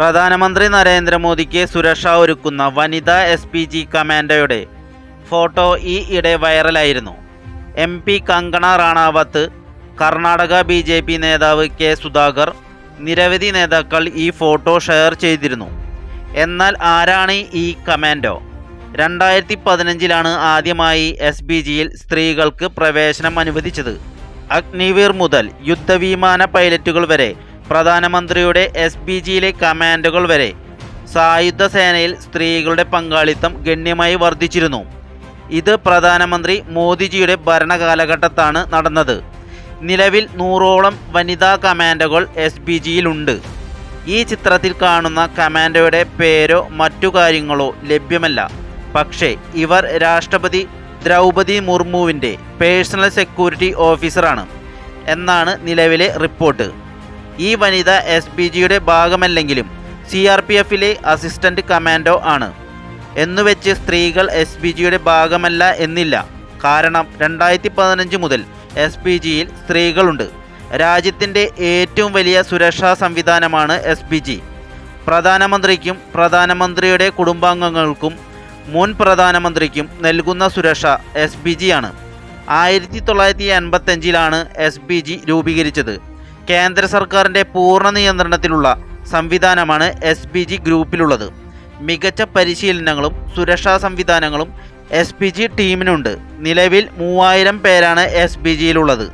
പ്രധാനമന്ത്രി നരേന്ദ്രമോദിക്ക് സുരക്ഷ ഒരുക്കുന്ന വനിതാ എസ് പി ജി കമാൻഡോയുടെ ഫോട്ടോ ഈ ഇടെ വൈറലായിരുന്നു. M P Kangana Ranaut Karnataka B J P നേതാവ് കെ സുധാകർ നിരവധി നേതാക്കൾ ഈ ഫോട്ടോ ഷെയർ ചെയ്തിരുന്നു. എന്നാൽ ആരാണ് ഈ കമാൻഡോ? രണ്ടായിരത്തി പതിനഞ്ചിലാണ് ആദ്യമായി എസ് ബി ജിയിൽ സ്ത്രീകൾക്ക് പ്രവേശനം അനുവദിച്ചത്. അഗ്നിവീർ മുതൽ യുദ്ധവിമാന പൈലറ്റുകൾ വരെ പ്രധാനമന്ത്രിയുടെ എസ് ബി ജിയിലെ കമാൻഡുകൾ വരെ സായുധ സേനയിൽ സ്ത്രീകളുടെ പങ്കാളിത്തം ഗണ്യമായി വർദ്ധിച്ചിരുന്നു. ഇത് പ്രധാനമന്ത്രി മോദിജിയുടെ ഭരണകാലഘട്ടത്താണ് നടന്നത്. നിലവിൽ നൂറോളം വനിതാ കമാൻഡുകൾ എസ് ബി ജിയിലുണ്ട് ഈ ചിത്രത്തിൽ കാണുന്ന കമാൻഡോയുടെ പേരോ മറ്റു കാര്യങ്ങളോ ലഭ്യമല്ല. പക്ഷേ ഇവർ രാഷ്ട്രപതി ദ്രൗപതി മുർമുവിന്റെ പേഴ്സണൽ സെക്യൂരിറ്റി ഓഫീസറാണ്. എന്നാണ് നിലവിലെ റിപ്പോർട്ട്. ഈ വനിത എസ് പി ജിയുടെ ഭാഗമല്ലെങ്കിലും സി ആർ പി എഫിലെ അസിസ്റ്റന്റ് കമാൻഡോ ആണ്. എന്നുവെച്ച് സ്ത്രീകൾ എസ് പി ജിയുടെ ഭാഗമല്ല എന്നില്ല. കാരണം രണ്ടായിരത്തി പതിനഞ്ച് മുതൽ എസ് പി ജിയിൽ സ്ത്രീകളുണ്ട്. രാജ്യത്തിന്റെ ഏറ്റവും വലിയ സുരക്ഷാ സംവിധാനമാണ് എസ് പി ജി പ്രധാനമന്ത്രിക്കും പ്രധാനമന്ത്രിയുടെ കുടുംബാംഗങ്ങൾക്കും മുൻ പ്രധാനമന്ത്രിക്കും നൽകുന്ന സുരക്ഷ എസ് പി ജി ആണ്. ആയിരത്തി തൊള്ളായിരത്തി എൺപത്തഞ്ചിലാണ് എസ് പി ജി രൂപീകരിച്ചത്. കേന്ദ്ര സർക്കാരിന്റെ പൂർണ നിയന്ത്രണത്തിലുള്ള സംവിധാനമാണ് എസ് പി ജി ഗ്രൂപ്പിലുള്ളത്. മികച്ച പരിശീലനങ്ങളും സുരക്ഷാ സംവിധാനങ്ങളും എസ് പി ജി ടീമിനുണ്ട്. നിലവിൽ മൂവായിരം പേരാണ് എസ് പി ജിയിലുള്ളത്